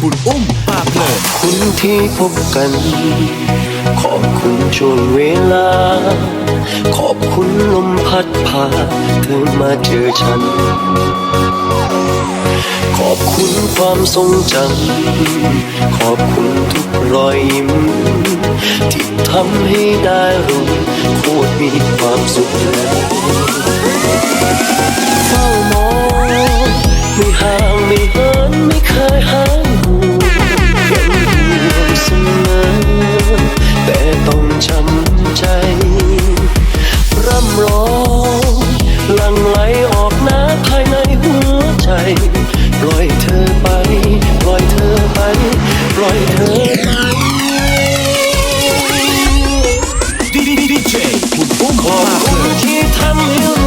บุญอุ้มพาเพลินคุณที่พบกัน ขอบคุณช่วงเวลา ขอบคุณลมพัดพาเธอมาเจอฉัน ขอบคุณความทรงจำขอบคุณทุกรอยยิ้ม ที่ทำให้ได้รู้โคตรมีความสุขแล้ว ปล่อยเธอไป ปล่อยเธอไป ปล่อยเธอไปดีดีดีเจบุญอุ้มขอบพาเพคุลิณนที่ทำให้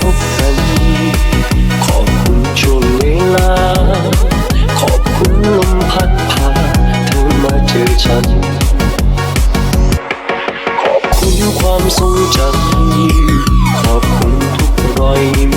พบกัน ขอบคุณช่วงเวลา ขอบคุณลมพัดพาเธอมาเจอฉัน ขอบคุณความทรงจำขอบคุณทุกรอยยิ้ม